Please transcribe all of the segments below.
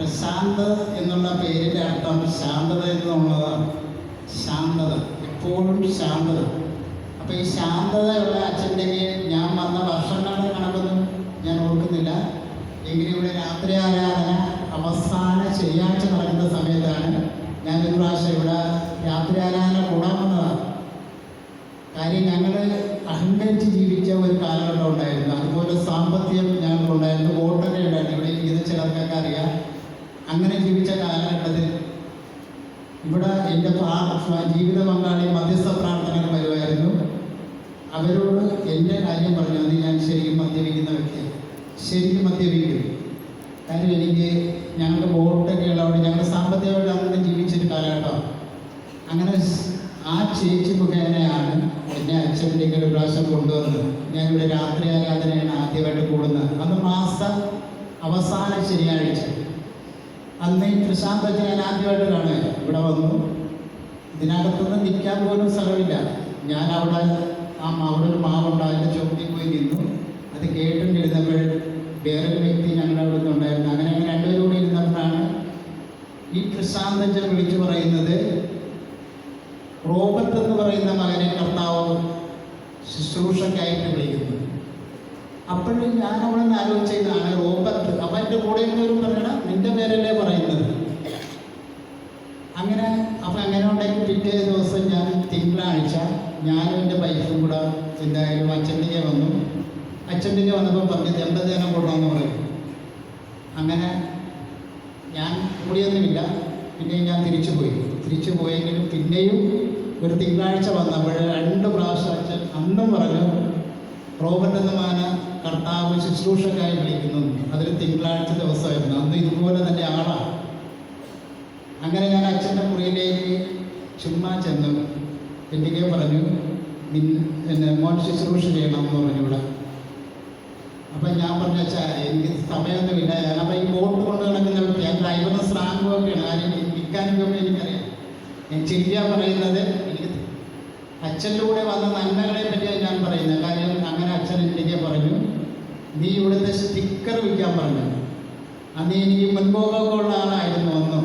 പ്രശാന്ത് എന്നുള്ള പേരിന്റെ അർത്ഥം ശാന്തത എന്നുള്ളതാണ്. ശാന്തത. എപ്പോഴും ശാന്തത. അപ്പോൾ ഈ ശാന്തതയുള്ള അച്ഛന്റെ ഞാൻ വന്ന വർഷങ്ങളുടെ കണക്കൊന്നും ഞാൻ ഓർക്കുന്നില്ല. എങ്കിലും ഇവിടെ രാത്രി ആരാധന അവസാന ശനിയാഴ്ച നടക്കുന്ന സമയത്താണ് ഞാൻ ഒരു പ്രാവശ്യം ഇവിടെ രാത്രി ആരാധന എന്റെ ജീവിത പങ്കാളി മധ്യസ്ഥ പ്രാർത്ഥനകൾ വരുമായിരുന്നു. അവരോട് എന്റെ കാര്യം പറഞ്ഞു. അത് ഞാൻ ശരിക്കും മദ്യപിക്കുന്ന വ്യക്തിയാണ്. ശരിക്കും മദ്യപിക്കും. കാര്യം എനിക്ക് ഞങ്ങളുടെ ബോട്ടൊക്കെ ഉള്ളതുകൊണ്ട് ഞങ്ങൾ സാമ്പത്തികമായിട്ട് അങ്ങനെ ജീവിച്ചൊരു കാലഘട്ടമാണ് അങ്ങനെ ആ ചേച്ചി മുഖേനയാണ് എന്നെ അച്ഛന്റെ ഒരു പ്രാവശ്യം കൊണ്ടുവന്നത്. ഞാനിവിടെ രാത്രി ആരാധനയാണ് ആദ്യമായിട്ട് കൂടുന്നത്. അന്ന് മാസ അവസാന ശനിയാഴ്ച. അന്ന് ഈ പ്രശാന്ത് അച്ഛൻ ഞാൻ ആദ്യമായിട്ട് കാണുക ഇവിടെ വന്നു. ഇതിനകത്തൊന്നും നിൽക്കാൻ പോലും സ്ഥലമില്ല. ഞാൻ അവിടെ ആ അവിടെ ഒരു മാവുണ്ട് അതിന്റെ ചുവട്ടിൽ പോയി നിന്നു. അത് കേട്ടുകൊണ്ടിരുന്നപ്പോൾ വേറൊരു വ്യക്തി ഞങ്ങളുടെ അവിടെ നിന്നുണ്ടായിരുന്നു അങ്ങനെ അങ്ങനെ രണ്ടുപേരും കൂടി ഇരുന്നപ്പോഴാണ് ഈ പ്രശാന്ത് വിളിച്ചു പറയുന്നത് റോബർട്ട് എന്ന് പറയുന്ന മകനെ കർത്താവ് ശുശ്രൂഷക്കായിട്ട് വിളിക്കുന്നു. അപ്പോഴും ഞാൻ അവിടെ നിന്ന് ആലോചിച്ചതാണ് റോബർട്ട് അവന്റെ കൂടെ ഒരു പറയണം നിന്റെ പേരല്ലേ പറയുന്നത് അങ്ങനെ അപ്പം അങ്ങനെ ഉണ്ടെങ്കിൽ പിറ്റേ ദിവസം ഞാൻ തിങ്കളാഴ്ച ഞാനും എന്റെ വൈഫും കൂടെ എന്തായാലും അച്ഛന്റെ വന്നു. അച്ഛന്റെ വന്നപ്പോൾ പറഞ്ഞു ദമ്പതിനം കൊണ്ടുവന്ന് പറയും. അങ്ങനെ ഞാൻ കൂടിയൊന്നുമില്ല. പിന്നെയും ഞാൻ തിരിച്ചു പോയി. തിരിച്ചു പോയെങ്കിലും പിന്നെയും ഒരു തിങ്കളാഴ്ച വന്നപ്പോൾ രണ്ട് പ്രാവശ്യം അച്ഛൻ അന്നും പറഞ്ഞു റോബർട്ട് എന്ന മാന കർത്താവ് ശുശ്രൂഷക്കായി വിളിക്കുന്നു അതൊരു തിങ്കളാഴ്ച ദിവസമായിരുന്നു. അന്ന് ഇതുപോലെ തന്നെ ആളാണ് അങ്ങനെ ഞാൻ അച്ഛന്റെ മുറിയിലേക്ക് ചുമ്മാ ചെന്നു. എനിക്ക് പറഞ്ഞു. പിന്നെ മോൻ ശുശ്രൂഷ ചെയ്യണം എന്ന് പറഞ്ഞു ഇവിടെ. അപ്പം ഞാൻ പറഞ്ഞു വെച്ചാൽ എനിക്ക് സമയമൊന്നുമില്ല അപ്പം ഈ ബോട്ട് കൊണ്ട് നടക്കുന്ന ഞാൻ ഡ്രൈവറിന് സ്ലാങ്ങും ഒക്കെയാണ്. കാര്യം വിൽക്കാനൊക്കെ എനിക്കറിയാം. ഞാൻ ചിരിക്കാൻ പറയുന്നത് എനിക്ക് അച്ഛന്റെ കൂടെ വന്ന നന്മകളെ പറ്റിയാണ് ഞാൻ പറയുന്നത്. കാര്യം അങ്ങനെ അച്ഛൻ എനിക്ക് പറഞ്ഞു. നീ ഇവിടുത്തെ സ്റ്റിക്കർ വിൽക്കാൻ പറഞ്ഞു. അന്ന് എനിക്ക് മുൻപോക്കൊക്കെ ഉള്ള ആളായിരുന്നു ഒന്നും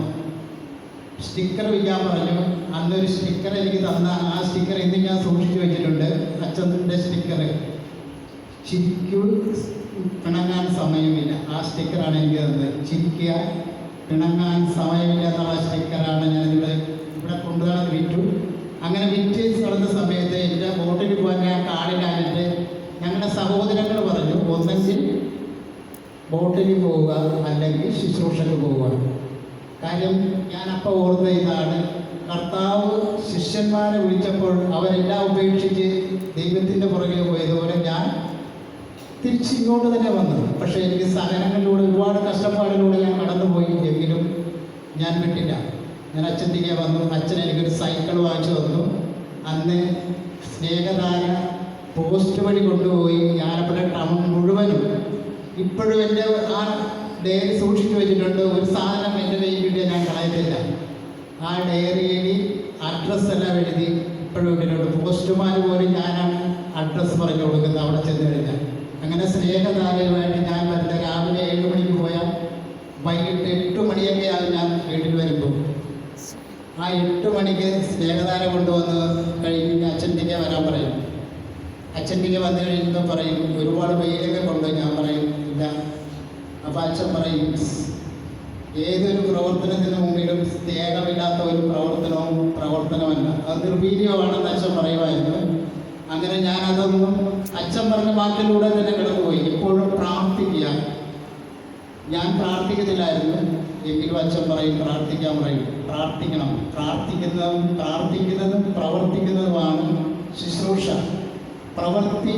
സ്റ്റിക്കർ വിൽക്കാൻ പറഞ്ഞു. അന്നൊരു സ്റ്റിക്കർ എനിക്ക് തന്ന ആ സ്റ്റിക്കർ ഇന്ന് ഞാൻ സൂക്ഷിച്ചു വെച്ചിട്ടുണ്ട്. അച്ഛന്റെ സ്റ്റിക്കർ. ചിരിക്കു പിണങ്ങാൻ സമയമില്ല. ആ സ്റ്റിക്കറാണ് എനിക്ക് തന്നത്. ചിരിക്കുക പിണങ്ങാൻ സമയമില്ല എന്നുള്ള സ്റ്റിക്കറാണ് ഞാൻ ഇവിടെ ഇവിടെ കൊണ്ടുപോകാൻ വിറ്റു. അങ്ങനെ വിറ്റ് നടന്ന സമയത്ത് എന്റെ ബോട്ടിൽ പോകാൻ ഞാൻ കാടിലായിട്ട് ഞങ്ങളുടെ സഹോദരങ്ങൾ പറഞ്ഞു ഒന്നെങ്കിൽ ബോട്ടിൽ പോവുക അല്ലെങ്കിൽ ശുശ്രൂഷക്ക് പോവുക. കാര്യം ഞാൻ അപ്പോൾ ഓർത്ത ഇതാണ്. കർത്താവ് ശിഷ്യന്മാരെ വിളിച്ചപ്പോൾ അവരെല്ലാം ഉപേക്ഷിച്ച് ദൈവത്തിന്റെ പുറകെ പോയതുപോലെ ഞാൻ തിരിച്ചിങ്ങോട്ട് തന്നെ വന്നു. പക്ഷേ എനിക്ക് സഹനങ്ങളിലൂടെ ഒരുപാട് കഷ്ടപ്പാടിലൂടെ ഞാൻ കടന്നുപോയി. എങ്കിലും ഞാൻ വിട്ടില്ല. ഞാൻ അച്ഛന്റെ വന്നു. അച്ഛൻ എനിക്കൊരു സൈക്കിൾ വാങ്ങിച്ചു തന്നു. അന്ന് സ്നേഹദാന പോസ്റ്റ് വഴി കൊണ്ടുപോയി. ഞാനവിടെ ടൗൺ മുഴുവനും ഇപ്പോഴും എന്റെ ആ ഡയറി സൂക്ഷിച്ചു വെച്ചിട്ടുണ്ട്. ഒരു സാധനം എന്റെ കയ്യിൽ കിട്ടിയാൽ ഞാൻ കളയത്തില്ല. ആ ഡയറിയിൽ അഡ്രസ് എല്ലാം എഴുതി ഇപ്പോഴും ഇട്ടിട്ടുണ്ട് പോസ്റ്റുമാർ പോലും ഞാനാണ് അഡ്രസ്സ് പറഞ്ഞു കൊടുക്കുന്നത് അവിടെ ചെന്ന് കഴിഞ്ഞാൽ. അങ്ങനെ സ്നേഹധാരയുമായിട്ട് ഞാൻ വരുന്ന രാവിലെ ഏഴ് മണിക്ക് പോയാൽ വൈകിട്ട് എട്ട് മണിയൊക്കെ ഞാൻ വീട്ടിൽ വരുമ്പോൾ. ആ എട്ട് മണിക്ക് സ്നേഹധാര കൊണ്ടുവന്ന് കഴിഞ്ഞ് അച്ഛന്റെ വരാൻ പറയും. അച്ഛന്റെ വന്നു കഴിയുമ്പോൾ പറയും ഒരുപാട് വെയിലൊക്കെ കൊണ്ടുപോയി ഞാൻ പറയും ഇല്ല. അപ്പം അച്ഛൻ പറയും ഏതൊരു പ്രവർത്തനത്തിന് മുമ്പിലും സ്നേഹമില്ലാത്ത ഒരു പ്രവർത്തനവും പ്രവർത്തനമല്ല. അത് നിർവീര്യമാണെന്ന് അച്ഛൻ പറയുമായിരുന്നു. അങ്ങനെ ഞാൻ അതൊന്നും അച്ഛൻ പറഞ്ഞ വാക്കിലൂടെ തന്നെ കിടന്നുപോയി. എപ്പോഴും പ്രാർത്ഥിക്കുക. ഞാൻ പ്രാർത്ഥിക്കുന്നില്ലായിരുന്നു. എങ്കിലും അച്ഛൻ പറയും പ്രാർത്ഥിക്കാൻ പറയും. പ്രാർത്ഥിക്കണം. പ്രാർത്ഥിക്കുന്നതും പ്രാർത്ഥിക്കുന്നതും പ്രവർത്തിക്കുന്നതുമാണ് ശുശ്രൂഷ. പ്രവൃത്തി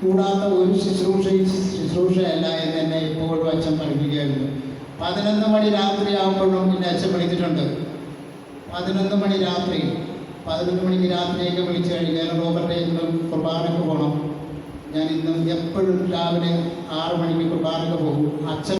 കൂടാത്ത ഒരു ശുശ്രൂഷയും ശുശ്രൂഷയല്ല എന്ന് എന്നെ എപ്പോഴും അച്ഛൻ പഠിപ്പിക്കുകയായിരുന്നു പതിനൊന്ന് മണി രാത്രി ആകുമ്പോഴും എന്നെ അച്ഛൻ വിളിച്ചിട്ടുണ്ട് പതിനൊന്ന് മണി രാത്രി പതിനൊന്ന് മണിക്ക് രാത്രിയൊക്കെ വിളിച്ചു കഴിഞ്ഞാൽ റോബർട്ടേക്കും കുർബാനക്ക് പോകണം ഞാൻ ഇന്ന് എപ്പോഴും രാവിലെ ആറ് മണിക്ക് കുർബാനക്ക് പോകും. അച്ഛൻ